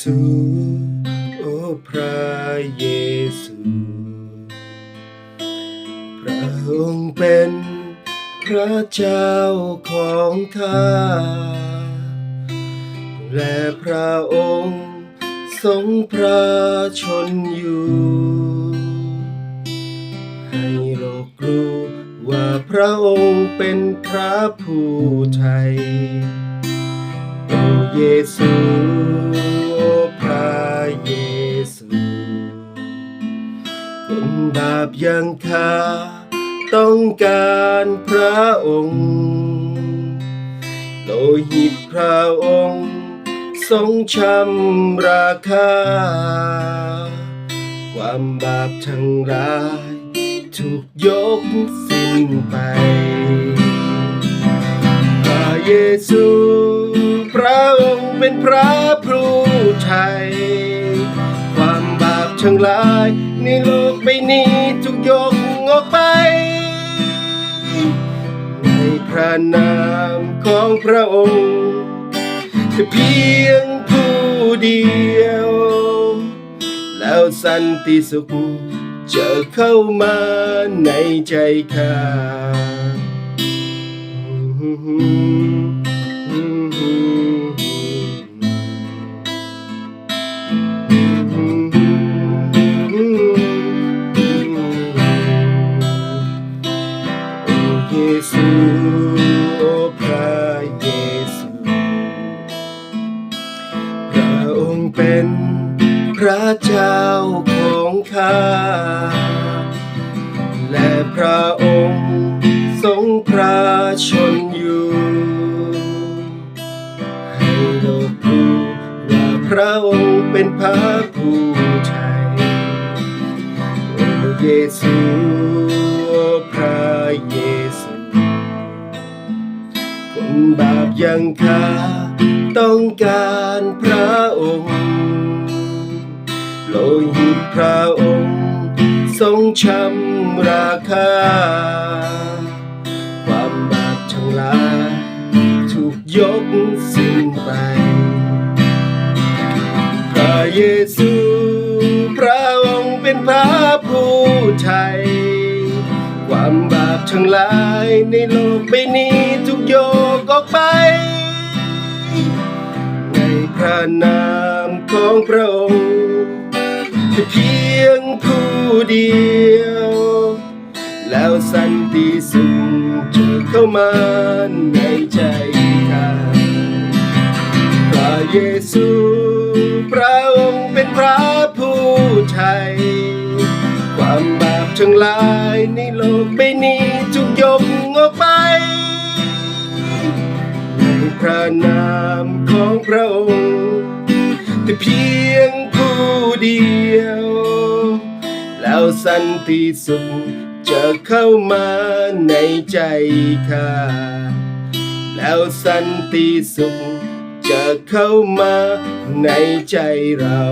ซู โอ้พระเยซู พระองค์เป็นพระเจ้าของข้า และพระองค์ทรงพระชนอยู่ ให้โลกรู้ว่าพระองค์เป็นพระผู้ไทย โอ้เยซู บาปยังข้าต้องการพระองค์ โลหิตพระองค์ทรงชำราคา ความบาปทั้งหลายถูกยกสิ้นไปพระเยซู พระองค์เป็นพระผู้ไทยความบาป ทั้งหลายในโลกใบนี้ถูกยกออกไป ในพระนามของพระองค์แต่เพียงผู้เดียว แล้วสันติสุขจะเข้ามาในใจข้าโพระเจ้าของข้า และพระองค์ทรงพระชนอยู่ ให้โลกรู้ว่าพระองค์เป็นพระผู้ไทยโอ้เยซูโอพระเยซูคนบาปยังข้าต้องการพระ โลหิตพระองค์ ทรงชำราคา ความบาปทั้งหลายถูกยกสิ้นไป พระเยซูพระองค์เป็นพระผู้ไทย ความบาปทั้งหลายในโลกใบนี้ถูกโยกออกไปในพระนามของพระองค์ แต่เพียงผู้เดียว แล้วสันติสุขจะเข้ามาในใจข้าพระเยซูพระองค์เป็นพระผู้ไทย ความบาปทั้งหลายในโลกใบนี้ถูกยกออกไปในพระนามของพระองค์แต่เพียง สันติสุขจะเข้ามาในใจข้าแล้วสันติสุขจะเข้ามาในใจเรา